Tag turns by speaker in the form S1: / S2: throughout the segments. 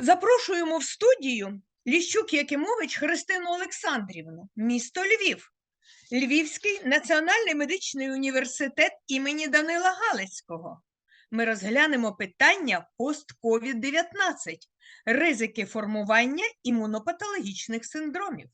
S1: Запрошуємо в студію Ліщук Якимович Христину Олександрівну, місто Львів, Львівський національний медичний університет імені Данила Галицького. Ми розглянемо питання пост-COVID-19, ризики формування імунопатологічних синдромів.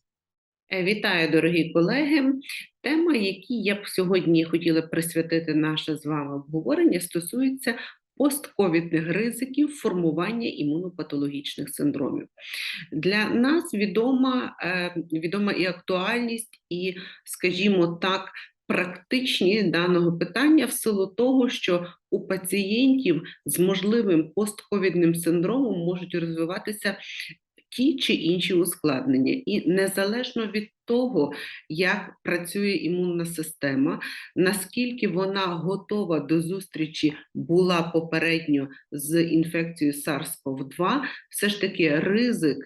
S2: Е, Вітаю, дорогі колеги. Тема, якій я б сьогодні хотіла присвятити наше з вами обговорення, стосується постковідних ризиків формування імунопатологічних синдромів. Для нас відома, е, відома і актуальність, і, скажімо так, практичність даного питання в силу того, що у пацієнтів з можливим постковідним синдромом можуть розвиватися ті чи інші ускладнення, і незалежно від того, як працює імунна система, наскільки вона готова до зустрічі була попередньо з інфекцією SARS-CoV-2, все ж таки ризик.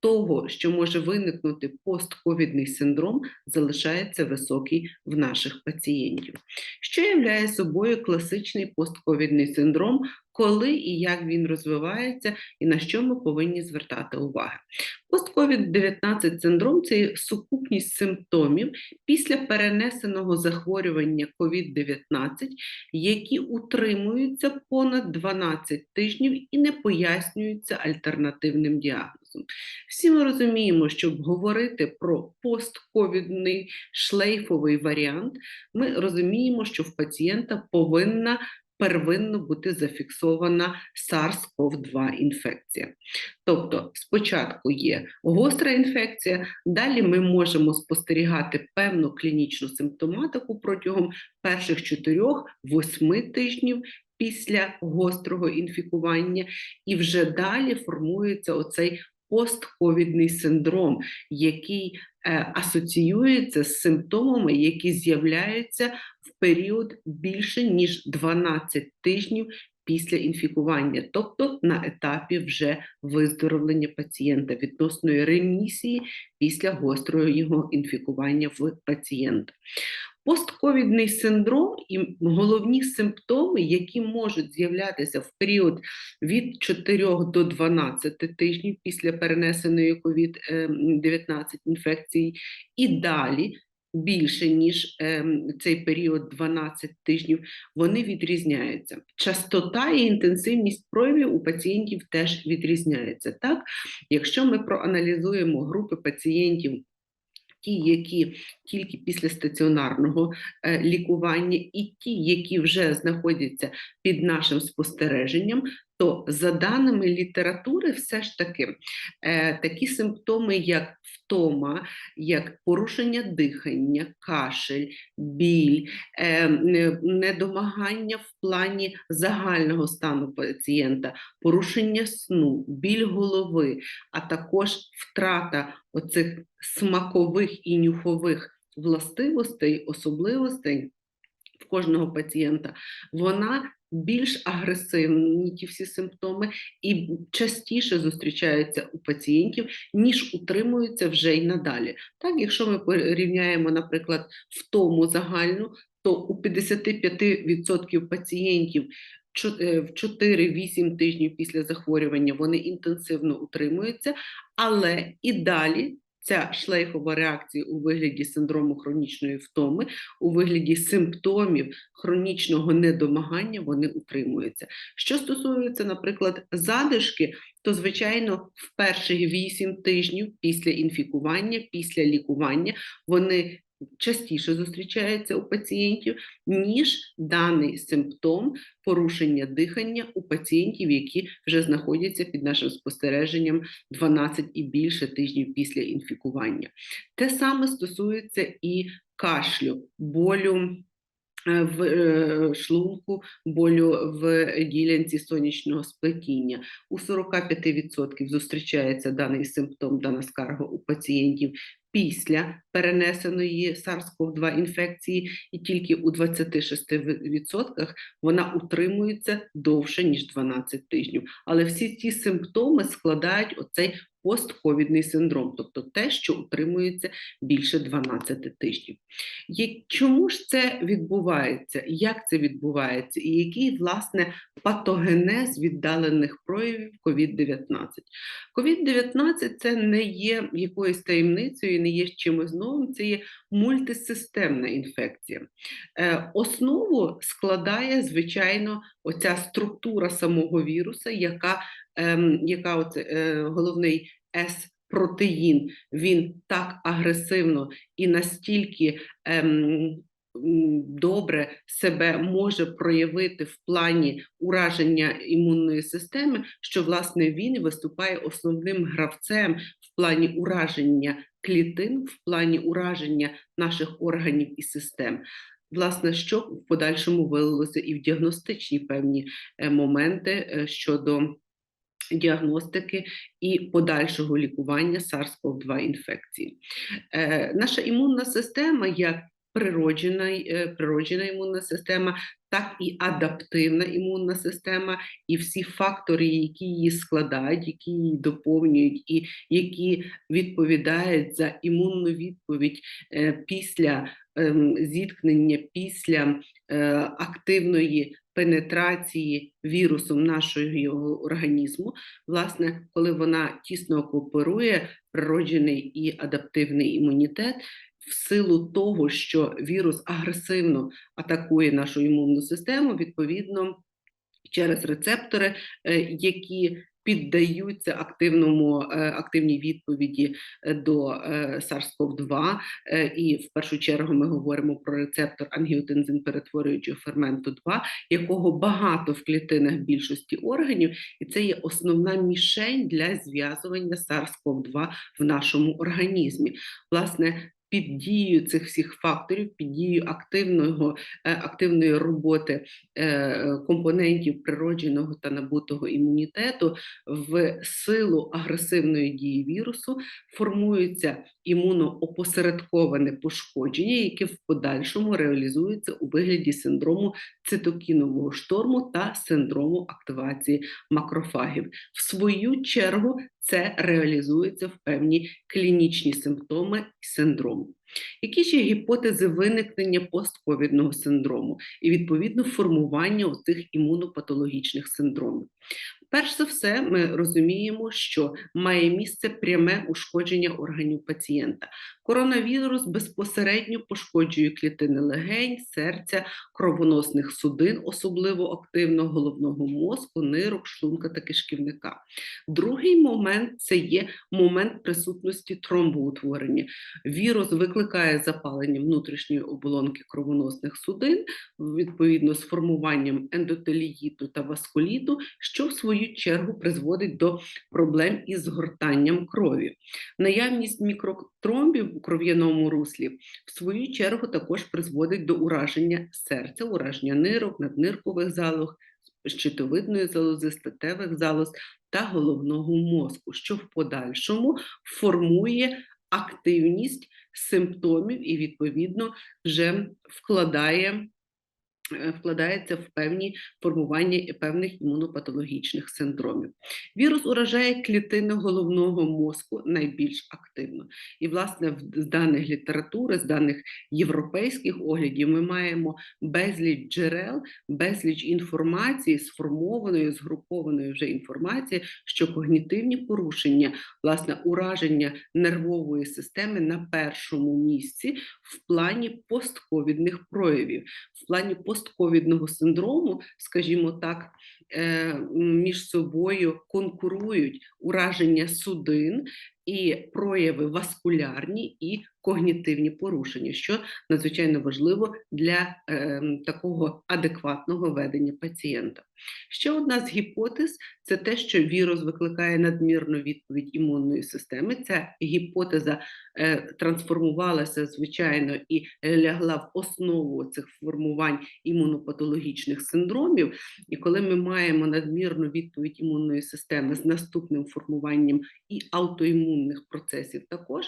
S2: Того, що може виникнути постковідний синдром, залишається високий в наших пацієнтів. Що являє собою класичний постковідний синдром, коли і як він розвивається, і на що ми повинні звертати увагу. Пост-COVID-19 синдром це сукупність симптомів після перенесеного захворювання COVID-19, які утримуються понад 12 тижнів і не пояснюються альтернативним діагнозом. Всі ми розуміємо, щоб говорити про постковідний шлейфовий варіант, ми розуміємо, що в пацієнта повинна первинно бути зафіксована SARS-CoV-2 інфекція. Тобто, спочатку є гостра інфекція, далі ми можемо спостерігати певну клінічну симптоматику протягом перших 4-8 тижнів. Після гострого інфікування, і вже далі формується оцей постковідний синдром, який е, асоціюється з симптомами, які з'являються в період більше ніж 12 тижнів після інфікування, тобто на етапі вже виздоровлення пацієнта відносної ремісії після гострого його інфікування в пацієнта. Постковідний синдром і головні симптоми, які можуть з'являтися в період від 4 до 12 тижнів після перенесеної COVID-19 інфекції, і далі більше ніж е, цей період 12 тижнів, вони відрізняються. Частота і інтенсивність проявів у пацієнтів теж відрізняється. Так, якщо ми проаналізуємо групи пацієнтів ті, які тільки після стаціонарного е, лікування, і ті, які вже знаходяться під нашим спостереженням, то за даними літератури, все ж таки е, такі симптоми, як втома, як порушення дихання, кашель, біль, е, недомагання в плані загального стану пацієнта, порушення сну, біль голови, а також втрата оцих смакових і нюхових властивостей, особливостей в кожного пацієнта, вона більш агресивні ті всі симптоми і частіше зустрічаються у пацієнтів, ніж утримуються вже й надалі. Так, якщо ми порівняємо, наприклад, втому загальну, то у 55% пацієнтів е, в 4-8 тижнів після захворювання вони інтенсивно утримуються, але і далі Ця шлейфова реакція у вигляді синдрому хронічної втоми, у вигляді симптомів хронічного недомагання вони утримуються. Що стосується, наприклад, задишки, то, звичайно, в перших 8 тижнів після інфікування, після лікування вони частіше зустрічається у пацієнтів, ніж даний симптом порушення дихання у пацієнтів, які вже знаходяться під нашим спостереженням 12 і більше тижнів після інфікування. Те саме стосується і кашлю, болю. Е, в е, шлунку болю в ділянці сонячного сплетіння. У 45% зустрічається даний симптом, дана скарга у пацієнтів після перенесеної SARS-CoV-2 інфекції, і тільки у 26% вона утримується довше ніж 12 тижнів. Але всі ці симптоми складають оцей постковідний синдром, тобто те, що утримується більше 12 тижнів. Чому ж це відбувається? Як це відбувається? І який, власне, патогенез віддалених проявів COVID-19? COVID-19 це не є якоюсь таємницею, не є чимось новим, це є мультисистемна інфекція. Е, Основу складає, звичайно, оця структура самого віруса, яка, ем, яка оце, е, головний С-протеїн, він так агресивно і настільки ем, добре себе може проявити в плані ураження імунної системи, що власне він виступає основним гравцем в плані ураження клітин, в плані ураження наших органів і систем. Власне, що в подальшому вилилося і в діагностичні певні е, моменти е, щодо діагностики і подальшого лікування SARS-CoV-2 інфекції. Е, Наша імунна система, як природжена, е, природжена імунна система, так і адаптивна імунна система, і всі фактори, які її складають, які її доповнюють, і які відповідають за імунну відповідь е, після ем, зіткнення, після е, активної пенетрації вірусом нашого його організму, власне, коли вона тісно кооперує природжений і адаптивний імунітет, в силу того, що вірус агресивно атакує нашу імунну систему, відповідно через рецептори, е, які піддаються активному е, активній відповіді е, до е, SARS-CoV-2, е, і в першу чергу ми говоримо про рецептор ангіотензин перетворюючого ферменту 2, якого багато в клітинах більшості органів, і це є основна мішень для зв'язування SARS-CoV-2 в нашому організмі. Власне, під дією цих всіх факторів, під дією активного, е, активної роботи е, компонентів природженого та набутого імунітету в силу агресивної дії вірусу формується імуноопосередковане пошкодження, яке в подальшому реалізується у вигляді синдрому цитокінового шторму та синдрому активації макрофагів. В свою чергу це реалізується в певні клінічні симптоми і синдроми, Які ж гіпотези виникнення постковідного синдрому і відповідно формування цих імунопатологічних синдромів? Перш за все, ми розуміємо, що має місце пряме ушкодження органів пацієнта. Коронавірус безпосередньо пошкоджує клітини легень, серця, кровоносних судин, особливо активно головного мозку, нирок, шлунка та кишківника. Другий момент це є момент присутності тромбоутворення. Вірус викликає запалення внутрішньої оболонки кровоносних судин, відповідно з формуванням ендотеліїту та васкуліту, що в свою чергу призводить до проблем із згортанням крові. Наявність мікротромбів у кров'яному руслі, в свою чергу, також призводить до ураження серця, ураження нирок, надниркових залог, щитовидної залози, статевих залоз та головного мозку, що в подальшому формує активність симптомів і, відповідно, вже вкладає. Е, Вкладається в певні формування певних імунопатологічних синдромів. Вірус уражає клітини головного мозку найбільш активно. І, власне, з даних літератури, з даних європейських оглядів, ми маємо безліч джерел, безліч інформації, сформованої, згрупованої вже інформації, що когнітивні порушення, власне, ураження нервової системи на першому місці в плані постковідних проявів, в плані постковідного синдрому, скажімо так, е, між собою конкурують ураження судин і прояви васкулярні і когнітивні порушення, що надзвичайно важливо для е, такого адекватного ведення пацієнта. Ще одна з гіпотез це те, що вірус викликає надмірну відповідь імунної системи. Ця гіпотеза е, трансформувалася, звичайно, і лягла в основу цих формувань імунопатологічних синдромів. І коли ми маємо надмірну відповідь імунної системи з наступним формуванням і аутоімунних процесів, також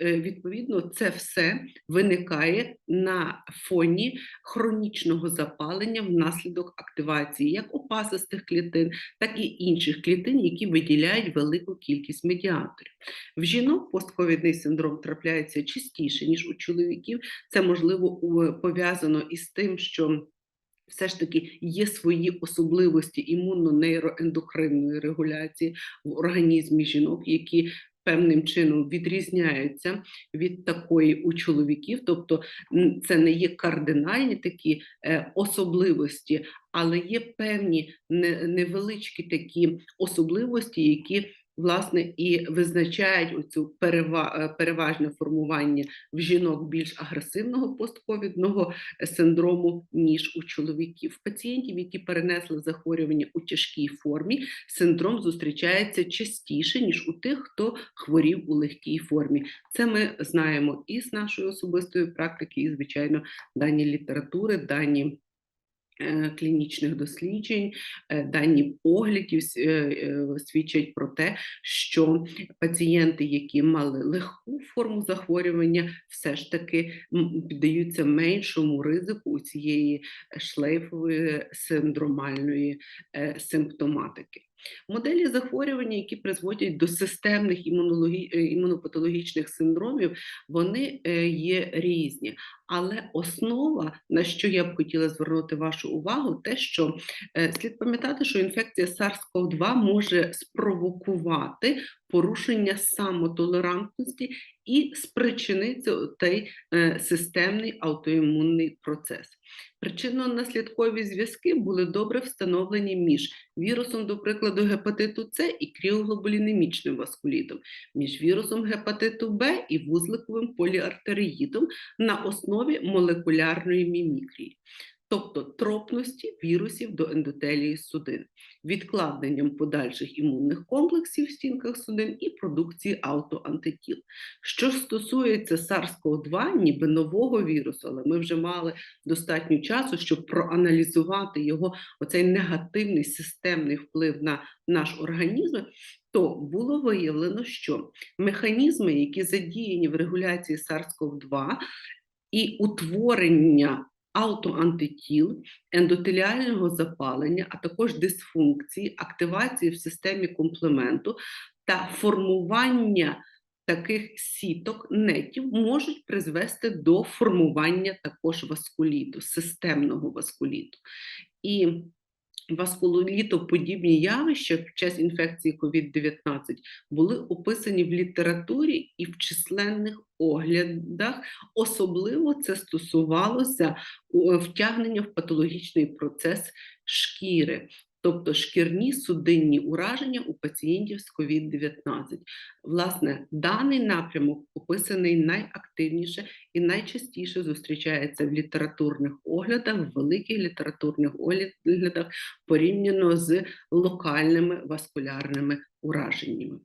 S2: відповідно це все виникає на фоні хронічного запалення внаслідок активації як опасистих клітин, так і інших клітин, які виділяють велику кількість медіаторів. В жінок постковідний синдром трапляється частіше, ніж у чоловіків. Це можливо пов'язано із тим, що все ж таки є свої особливості імунно-нейроендокринної регуляції в організмі жінок, які певним чином відрізняються від такої у чоловіків, тобто це не є кардинальні такі е, особливості, але є певні невеличкі такі особливості, які власне і визначають оцю перева- е, переважне формування в жінок більш агресивного постковідного е, синдрому, ніж у чоловіків. Пацієнтів, які перенесли захворювання у тяжкій формі, синдром зустрічається частіше, ніж у тих, хто хворів у легкій формі. Це ми знаємо і з нашої особистої практики, і, звичайно, дані літератури, дані. Е, Клінічних досліджень, е, дані поглядів е, свідчать про те, що пацієнти, які мали легку форму захворювання, все ж таки піддаються меншому ризику у цієї шлейфової синдромальної симптоматики. Моделі захворювання, які призводять до системних е, імунопатологічних синдромів, вони е, є різні. Але основа, на що я б хотіла звернути вашу увагу, те, що е, слід пам'ятати, що інфекція SARS-CoV-2 може спровокувати порушення самотолерантності і спричинити е, системний аутоімунний процес. Причинно-наслідкові зв'язки були добре встановлені між вірусом, до прикладу, гепатиту С і кріоглобулінемічним васкулітом, між вірусом гепатиту Б і вузликовим поліартериїдом на основі молекулярної мімікрії. Тобто тропності вірусів до ендотелії судин, відкладенням подальших імунних комплексів в стінках судин і продукції аутоантитіл. Що стосується SARS-CoV-2, ніби нового вірусу, але ми вже мали достатньо часу, щоб проаналізувати його оцей негативний системний вплив на наш організм, то було виявлено, що механізми, які задіяні в регуляції SARS-CoV-2 і утворення аутоантитіл, ендотеліального запалення, а також дисфункції, активації в системі комплементу та формування таких сіток нетів можуть призвести до формування також васкуліту, системного васкуліту. І Васкулолітоподібні явища під час інфекції COVID-19 були описані в літературі і в численних оглядах. Особливо це стосувалося втягнення в патологічний процес шкіри, тобто шкірні судинні ураження у пацієнтів з COVID-19. Власне, даний напрямок описаний найактивніше і найчастіше зустрічається в літературних оглядах, в великих літературних оглядах порівняно з локальними васкулярними ураженнями.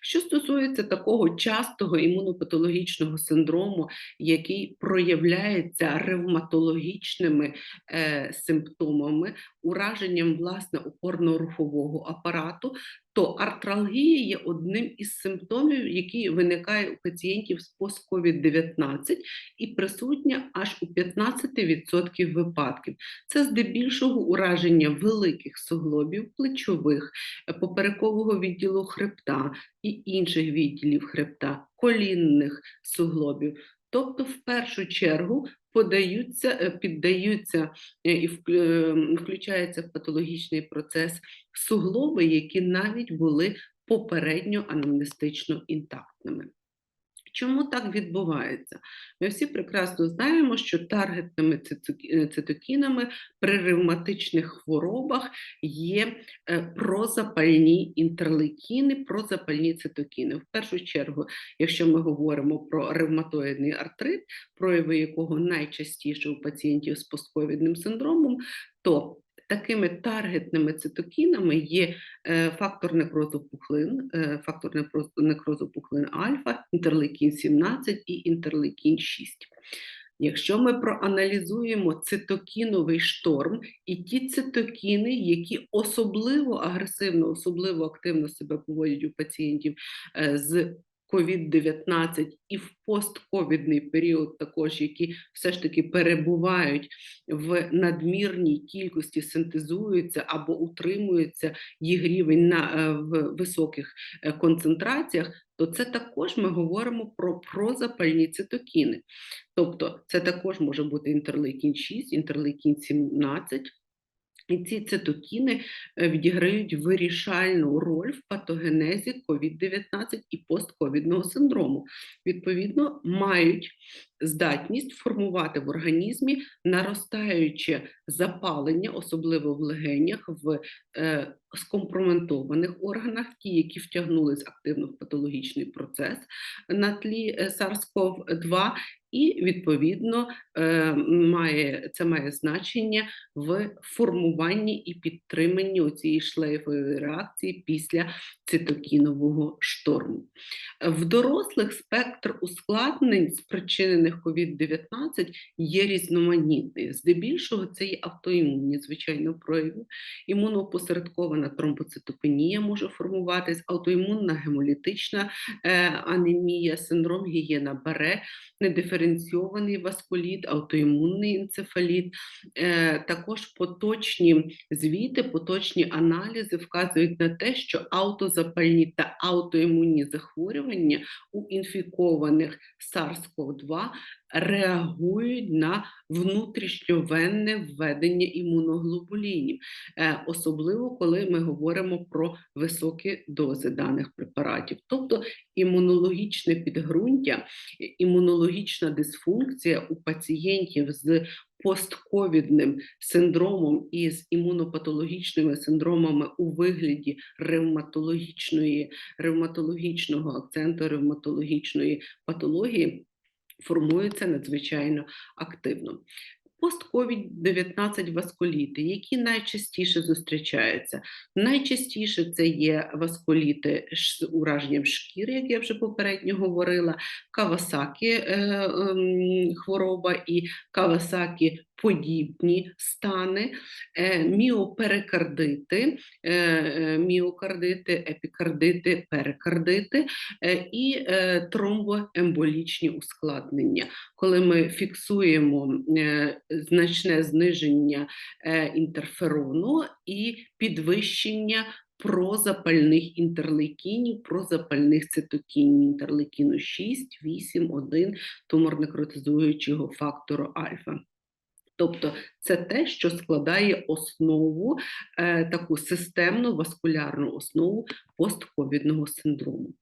S2: Що стосується такого частого імунопатологічного синдрому, який проявляється ревматологічними е, симптомами, ураженням власне опорно-рухового апарату, то артралгія є одним із симптомів, який виникає у пацієнтів з пост-COVID-19 і присутня аж у 15% випадків. Це здебільшого ураження великих суглобів, плечових, е, поперекового відділу хребта і інших відділів хребта, колінних суглобів. Тобто, в першу чергу подаються, е, піддаються е, і е, включаються в патологічний процес суглоби, які навіть були попередньо анамнестично інтактними. Чому так відбувається? Ми всі прекрасно знаємо, що таргетними е, цитокінами при ревматичних хворобах є е, прозапальні інтерлейкіни, прозапальні цитокіни. В першу чергу, якщо ми говоримо про ревматоїдний артрит, прояви якого найчастіше у пацієнтів з постковідним синдромом, то такими таргетними цитокінами є е, фактор некрозу пухлин, е, фактор некроз- некрозу пухлин альфа, інтерлейкін 17 і інтерлейкін 6. Якщо ми проаналізуємо цитокіновий шторм і ті цитокіни, які особливо агресивно, особливо активно себе поводять у пацієнтів е, з COVID-19 і в постковідний період, також які все ж таки перебувають в надмірній кількості, синтезуються або утримуються їх рівень на е, в високих е, концентраціях, то це також ми говоримо про прозапальні цитокіни. Тобто це також може бути інтерлейкін 6, інтерлейкін 17. І ці цитокіни е, відіграють вирішальну роль в патогенезі COVID-19 і постковідного синдрому. Відповідно, мають здатність формувати в організмі наростаюче запалення, особливо в легенях, в е, скомпроментованих органах, ті, які втягнулись активно в патологічний процес на тлі е, SARS-CoV-2, і відповідно е, має, це має значення в формуванні і підтриманні цієї шлейфової реакції після цитокінового шторму. В дорослих спектр ускладнень, спричинених COVID-19, є різноманітний. Здебільшого це є автоімунні, звичайно, прояви. Імунопосередкована тромбоцитопенія може формуватись, аутоімунна гемолітична е, анемія, синдром гієна баре, недиференційований васкуліт, аутоімунний енцефаліт. Е, також поточні звіти, поточні аналізи вказують на те, що аутозапальні та аутоімунні захворювання у інфікованих SARS-CoV-2 реагують на внутрішньовенне введення імуноглобулінів, е, особливо коли ми говоримо про високі дози даних препаратів. Тобто імунологічне підґрунтя, імунологічна дисфункція у пацієнтів з постковідним синдромом і з імунопатологічними синдромами у вигляді ревматологічної, ревматологічного акценту, ревматологічної патології формується надзвичайно активно. Пост-COVID-19 васкуліти, які найчастіше зустрічаються. Найчастіше це є васкуліти з ураженням шкіри, як я вже попередньо говорила, Кавасакі е, е, хвороба і Кавасакі подібні стани, е, міоперикардити, е, е, міокардити, епікардити, перикардити і тромбоемболічні ускладнення. Коли ми фіксуємо значне зниження інтерферону і підвищення прозапальних інтерлейкінів, прозапальних цитокінів, інтерлейкіну 6, 8, 1, туморнекротизуючого фактору альфа. Тобто це те, що складає основу, е, таку системну васкулярну основу постковідного синдрому.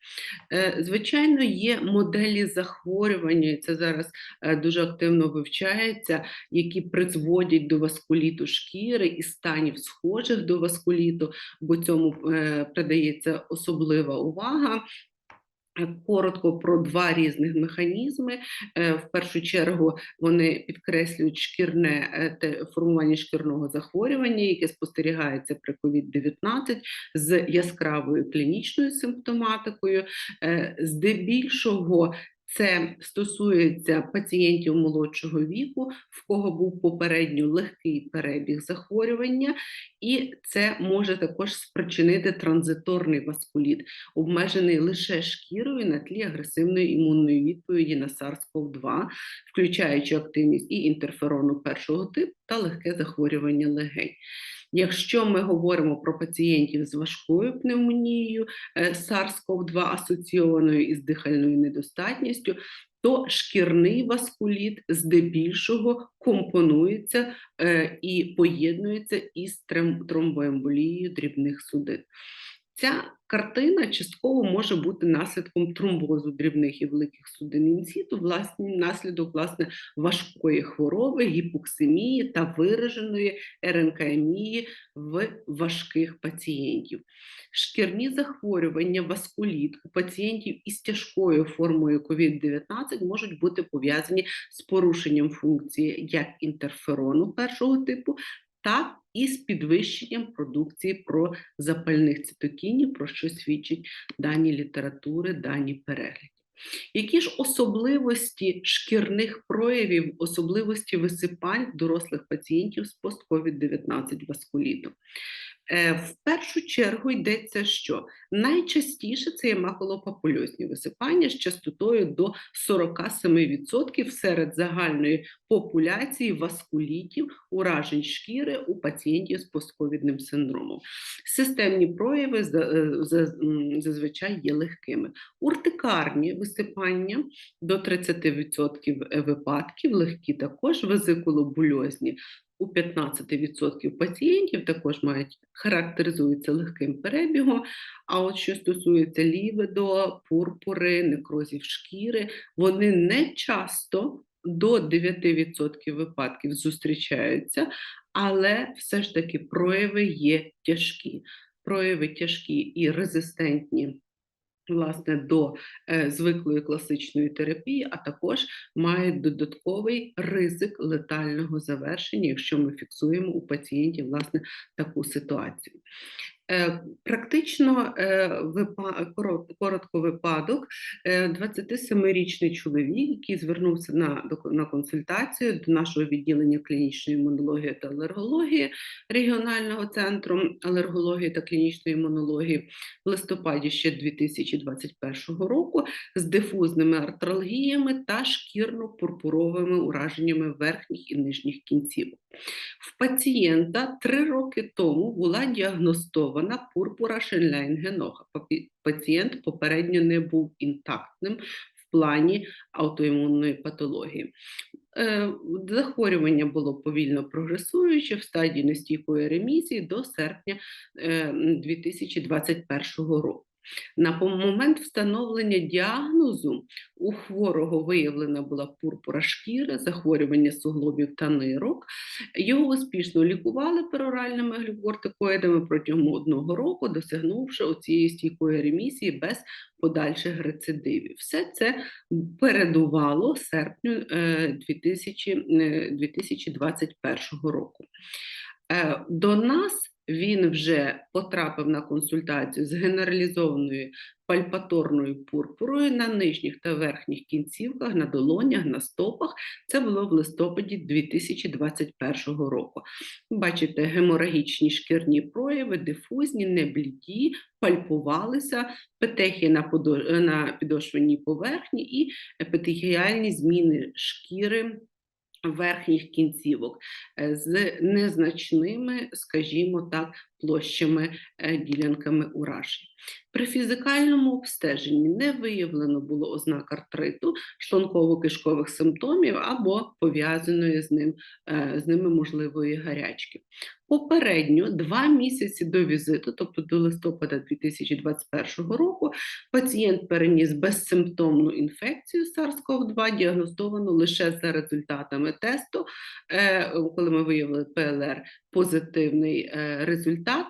S2: Е, звичайно, є моделі захворювання, і це зараз е, дуже активно вивчається, які призводять до васкуліту шкіри і станів схожих до васкуліту, бо цьому е, придається особлива увага. Коротко про два різних механізми. Е, В першу чергу вони підкреслюють шкірне е, те- формування шкірного захворювання, яке спостерігається при COVID-19 з яскравою клінічною симптоматикою. Е, Здебільшого це стосується пацієнтів молодшого віку, в кого був попередньо легкий перебіг захворювання, і це може також спричинити транзиторний васкуліт, обмежений лише шкірою на тлі агресивної імунної відповіді на SARS-CoV-2, включаючи активність і інтерферону першого типу та легке захворювання легень. Якщо ми говоримо про пацієнтів з важкою пневмонією, е, SARS-CoV-2 асоційованою із дихальною недостатністю, то шкірний васкуліт здебільшого компонується е, і поєднується із тромбоемболією дрібних судин. Ця картина частково може бути наслідком тромбозу дрібних і великих судин інсіту, власне, наслідок власне важкої хвороби, гіпоксимії та вираженої РНКМії в важких пацієнтів. Шкірні захворювання, васкуліт у пацієнтів із тяжкою формою COVID-19 можуть бути пов'язані з порушенням функції як інтерферону першого типу, так і з підвищенням продукції прозапальних цитокінів, про що свідчать дані літератури, дані переглядів. Які ж особливості шкірних проявів, особливості висипань дорослих пацієнтів з пост-COVID-19 васкулітом? Е, В першу чергу йдеться, що найчастіше це є макулопапульозні висипання з частотою до 47% серед загальної популяції васкулітів, уражень шкіри у пацієнтів з постковідним синдромом. Системні прояви е, зазвичай є легкими. Уртикарні висипання до 30% випадків, легкі також везикулобульозні. У 15% пацієнтів також мають характеризуються легким перебігом. А от що стосується лівидо, пурпури, некрозів шкіри, вони не часто до 9% випадків зустрічаються, але все ж таки прояви є тяжкі. Прояви тяжкі і резистентні. Власне, до е, звиклої класичної терапії, а також мають додатковий ризик летального завершення, якщо ми фіксуємо у пацієнтів власне таку ситуацію. Е, Практично е, коротко випадок. Е, 27-річний чоловік, який звернувся на, на консультацію до нашого відділення клінічної імунології та алергології регіонального центру алергології та клінічної імунології в листопаді ще 2021 року з дифузними артралгіями та шкірно-пурпуровими ураженнями верхніх і нижніх кінцівок. В пацієнта три роки тому була діагностована пурпура Шенляйнгенога. Папі- Пацієнт попередньо не був інтактним в плані аутоімунної патології. Е, Захворювання було повільно прогресуюче в стадії нестійкої ремісії до серпня е, 2021 року. На момент встановлення діагнозу у хворого виявлена була пурпура шкіри, захворювання суглобів та нирок. Його успішно лікували пероральними глюкортикоїдами протягом одного року, досягнувши оцієї стійкої ремісії без подальших рецидивів. Все це передувало серпню е, 2000, е, 2021 року. Е, До нас він вже потрапив на консультацію з генералізованою пальпаторною пурпурою на нижніх та верхніх кінцівках, на долонях, на стопах. Це було в листопаді 2021 року. Бачите, геморагічні шкірні прояви, дифузні, небліді, пальпувалися, петехи на, на підошвеній поверхні і епітеліальні зміни шкіри верхніх кінцівок е, з незначними, скажімо так, площами е, ділянками уражень. При фізикальному обстеженні не виявлено було ознак артриту, шлунково-кишкових симптомів або пов'язаної з ним е, з ними можливої гарячки. Попередньо, два місяці до візиту, тобто до листопада 2021 року, пацієнт переніс безсимптомну інфекцію SARS-CoV-2, діагностовану лише за результатами тесту, е, коли ми виявили ПЛР позитивний е, результат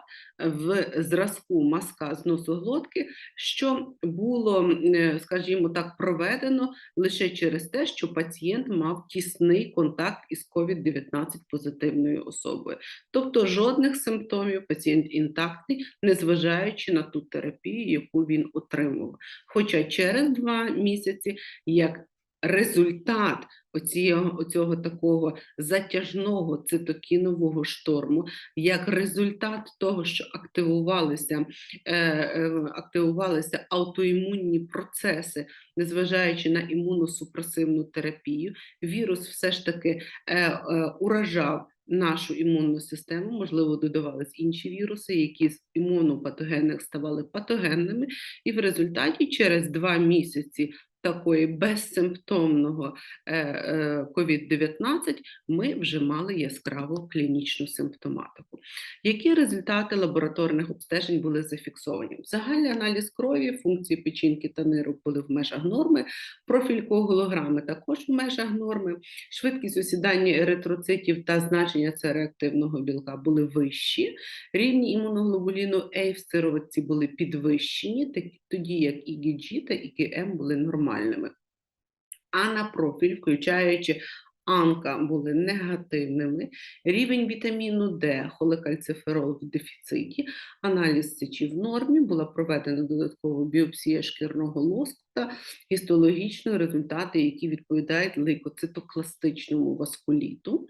S2: в зразку мазка з носоглотки, що було, е, скажімо так, проведено лише через те, що пацієнт мав тісний контакт із COVID-19 позитивною особою. Тобто жодних симптомів пацієнт інтактний, незважаючи на ту терапію, яку він отримував. Хоча через два місяці, як результат оцього, оцього такого затяжного цитокінового шторму, як результат того, що активувалися, е, е, активувалися аутоімунні процеси, незважаючи на імуносупресивну терапію, вірус все ж таки е, е, уражав нашу імунну систему, можливо, додавались інші віруси, які з імунопатогенних ставали патогенними, і в результаті через два місяці такої безсимптомного е, е, COVID-19 ми вже мали яскраву клінічну симптоматику. Які результати лабораторних обстежень були зафіксовані? Загальний аналіз крові, функції печінки та нирок були в межах норми, профіль коагулограми також в межах норми, швидкість осідання еритроцитів та значення цереактивного білка були вищі, рівні імуноглобуліну А в сироватці були підвищені, тоді як ІГГ та ІГМ були нормальними. А на профіль, включаючи Анка були негативними, рівень вітаміну Д, холекальциферол в дефіциті, аналіз сечі в нормі, була проведена додаткова біопсія шкірного лоску та гістологічні результати, які відповідають лейкоцитокластичному васкуліту.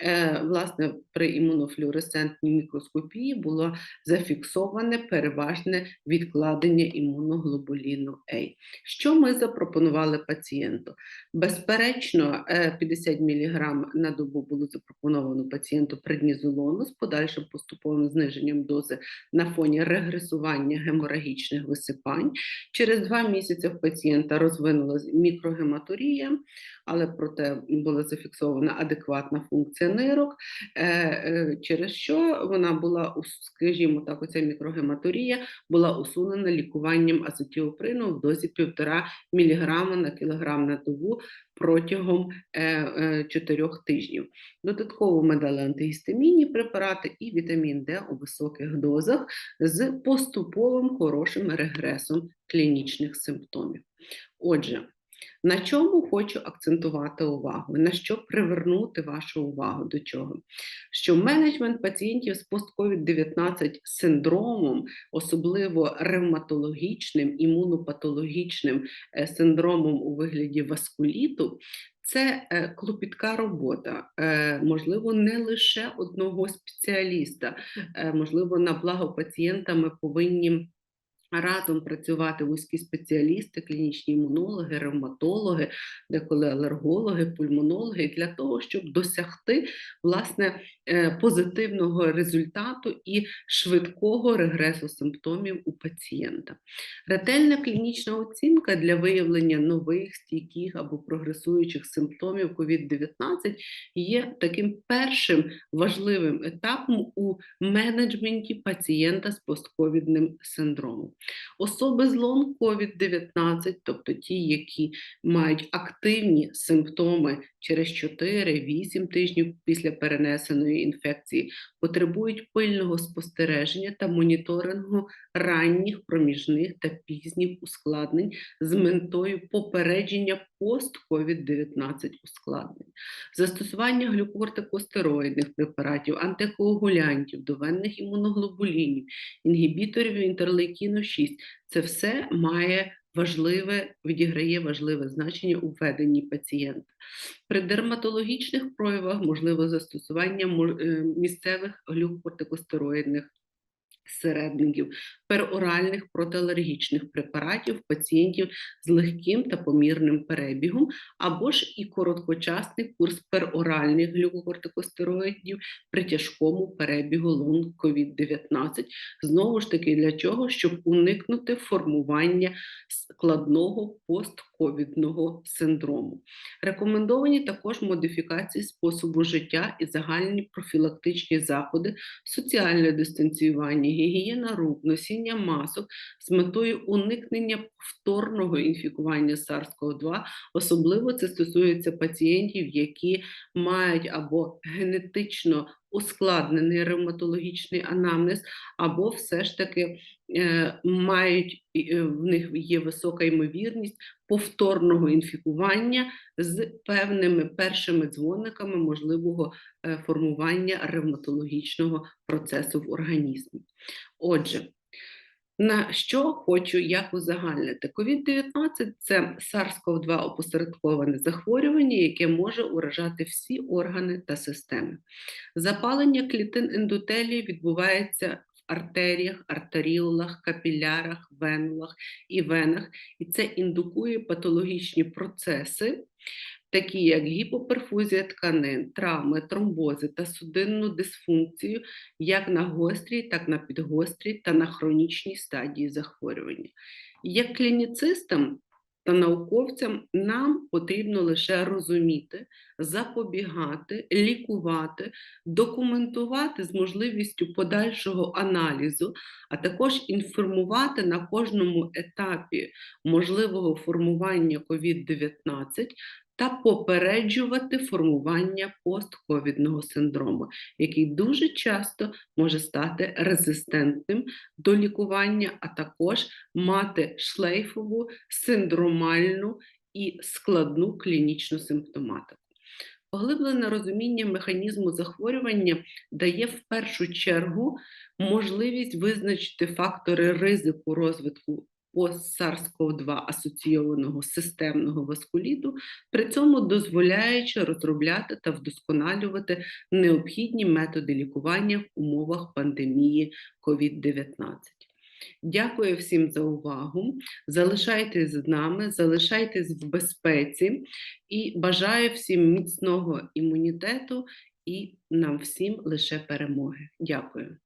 S2: Е, Власне, при імунофлюоресцентній мікроскопії було зафіксоване переважне відкладення імуноглобуліну А. Що ми запропонували пацієнту? Безперечно, е, 50 30 мг на добу було запропоновано пацієнту преднізолону з подальшим поступовим зниженням дози на фоні регресування геморагічних висипань. Через два місяці в пацієнта розвинулася мікрогематурія, але проте була зафіксована адекватна функція нирок, е, е, через що вона була, скажімо так, оця мікрогематурія була усунена лікуванням азотіоприну в дозі 1,5 мг на кілограм на добу протягом е, 4 тижнів. Додатково ми дали антигістамінні препарати і вітамін Д у високих дозах з поступовим хорошим регресом клінічних симптомів. Отже, на чому хочу акцентувати увагу, на що привернути вашу увагу до чого? Що менеджмент пацієнтів з пост-COVID-19 синдромом, особливо ревматологічним, імунопатологічним е, синдромом у вигляді васкуліту, це е, клопітка робота, е, можливо, не лише одного спеціаліста, е, можливо, на благо пацієнта ми повинні разом працювати вузькі спеціалісти, клінічні імунологи, ревматологи, деколи алергологи, пульмонологи для того, щоб досягти власне е, позитивного результату і швидкого регресу симптомів у пацієнта. Ретельна клінічна оцінка для виявлення нових стійких або прогресуючих симптомів COVID-19 є таким першим важливим етапом у менеджменті пацієнта з постковідним синдромом. Особи з лонг COVID-19, тобто ті, які мають активні симптоми через 4-8 тижнів після перенесеної інфекції, потребують пильного спостереження та моніторингу ранніх, проміжних та пізніх ускладнень з метою попередження пост-COVID-19 ускладнень. Застосування глюкокортикостероїдних препаратів, антикоагулянтів, довенних імуноглобулінів, інгібіторів інтерлейкіну 6 це все має важливе, відіграє важливе значення у веденні пацієнта. При дерматологічних проявах можливо застосування е, місцевих глюкокортикостероїдних середників, пероральних протиалергічних препаратів пацієнтів з легким та помірним перебігом, або ж і короткочасний курс пероральних глюкокортикостероїдів при тяжкому перебігу лонг COVID-19. Знову ж таки, для чого? Щоб уникнути формування складного постковідного синдрому. Рекомендовані також модифікації способу життя і загальні профілактичні заходи, соціальне дистанціювання, гігієна рук, носіння масок з метою уникнення повторного інфікування SARS-CoV-2. Особливо це стосується пацієнтів, які мають або генетично ускладнений ревматологічний анамнез, або все ж таки е, мають е, в них є висока ймовірність повторного інфікування з певними першими дзвониками можливого е, формування ревматологічного процесу в організмі. Отже, на що хочу як узагальнити? COVID-19 – це SARS-CoV-2 опосередковане захворювання, яке може уражати всі органи та системи. Запалення клітин ендотелію відбувається в артеріях, артеріолах, капілярах, венулах і венах, і це індукує патологічні процеси, такі як гіпоперфузія тканин, травми, тромбози та судинну дисфункцію, як на гострій, так на підгострій та на хронічній стадії захворювання. Як клініцистам та науковцям нам потрібно лише розуміти, запобігати, лікувати, документувати з можливістю подальшого аналізу, а також інформувати на кожному етапі можливого формування COVID-19 та попереджувати формування постковідного синдрому, який дуже часто може стати резистентним до лікування, а також мати шлейфову, синдромальну і складну клінічну симптоматику. Поглиблене розуміння механізму захворювання дає в першу чергу можливість визначити фактори ризику розвитку пост-SARS-CoV-2 асоційованого системного васкуліту, при цьому дозволяючи розробляти та вдосконалювати необхідні методи лікування в умовах пандемії COVID-19. Дякую всім за увагу. Залишайтесь з нами, залишайтесь в безпеці і бажаю всім міцного імунітету і нам всім лише перемоги. Дякую.